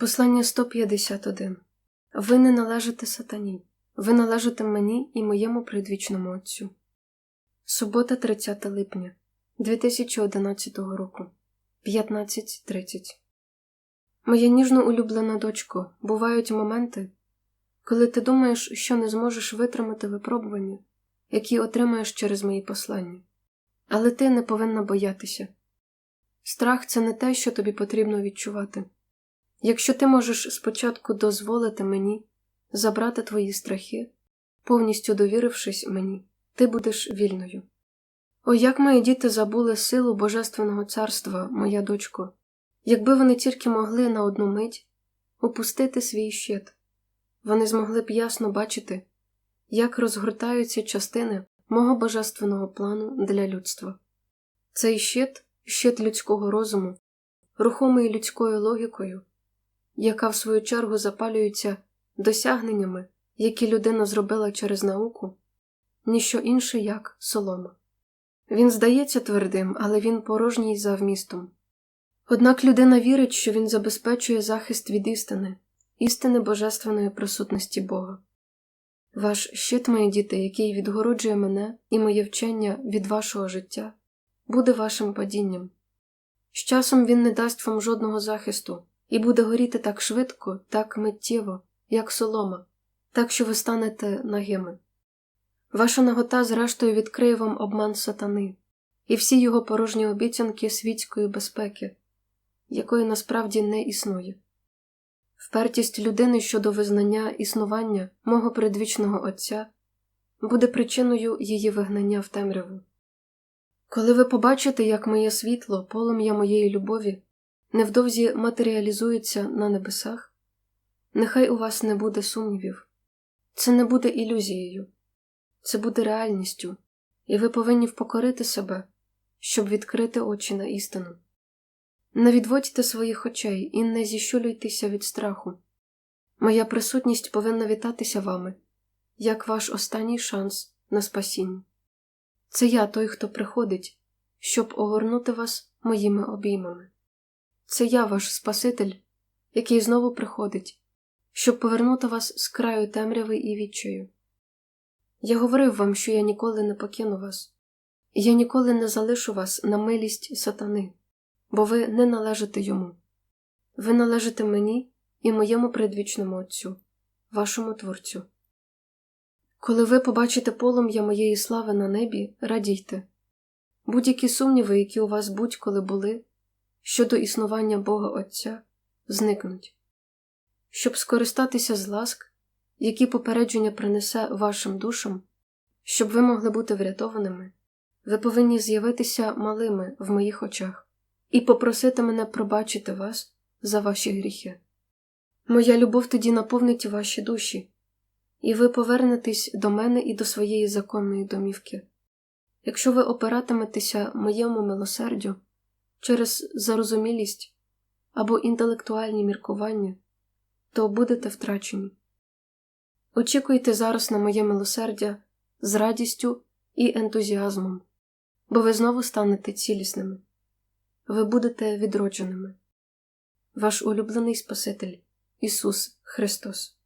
Послання 151 Ви не належите сатані, ви належите мені і моєму предвічному Отцю. Субота, 30 липня 2011 року, 15.30 Моя ніжно улюблена дочко, бувають моменти, коли ти думаєш, що не зможеш витримати випробування, які отримаєш через мої послання. Але ти не повинна боятися. Страх це не те, що тобі потрібно відчувати. Якщо ти можеш спочатку дозволити мені забрати твої страхи, повністю довірившись мені, ти будеш вільною. О, як мої діти забули силу Божественного царства, моя дочко, якби вони тільки могли на одну мить опустити свій щит, вони змогли б ясно бачити, як розгортаються частини мого божественного плану для людства. Цей щит, щит людського розуму, рухомий людською логікою, яка в свою чергу запалюється досягненнями, які людина зробила через науку, ніщо інше як солома. Він здається твердим, але він порожній за вмістом. Однак людина вірить, що він забезпечує захист від істини, істини божественної присутності Бога. Ваш щит, мої діти, який відгороджує мене і моє вчення від вашого життя, буде вашим падінням. З часом він не дасть вам жодного захисту і буде горіти так швидко, так миттєво, як солома, так що ви станете нагими. Ваша нагота, зрештою, відкриє вам обман сатани і всі його порожні обіцянки світської безпеки, якої насправді не існує. Впертість людини щодо визнання існування мого предвічного Отця буде причиною її вигнання в темряву. Коли ви побачите, як моє світло, полум'я моєї любові, невдовзі матеріалізується на небесах, нехай у вас не буде сумнівів, це не буде ілюзією, це буде реальністю, і ви повинні впокорити себе, щоб відкрити очі на істину. Не відводьте своїх очей і не зіщулюйтеся від страху. Моя присутність повинна вітатися вами, як ваш останній шанс на спасіння. Це я той, хто приходить, щоб огорнути вас моїми обіймами. Це я ваш Спаситель, який знову приходить, щоб повернути вас з краю темряви і відчаю. Я говорив вам, що я ніколи не покину вас, я ніколи не залишу вас на милість сатани бо ви не належите йому. Ви належите мені і моєму предвічному Отцю, вашому Творцю. Коли ви побачите полум'я моєї слави на небі, радійте, будь-які сумніви, які у вас будь-коли були, щодо існування Бога Отця, зникнуть. Щоб скористатися з ласк, які попередження принесе вашим душам, щоб ви могли бути врятованими, ви повинні з'явитися малими в моїх очах і попросити мене пробачити вас за ваші гріхи. Моя любов тоді наповнить ваші душі, і ви повернетесь до мене і до своєї законної домівки. Якщо ви опиратиметеся моєму милосердю через зарозумілість або інтелектуальні міркування, то будете втрачені. Очікуйте зараз на моє милосердя з радістю і ентузіазмом, бо ви знову станете цілісними ви будете відродженими. Ваш улюблений Спаситель Ісус Христос.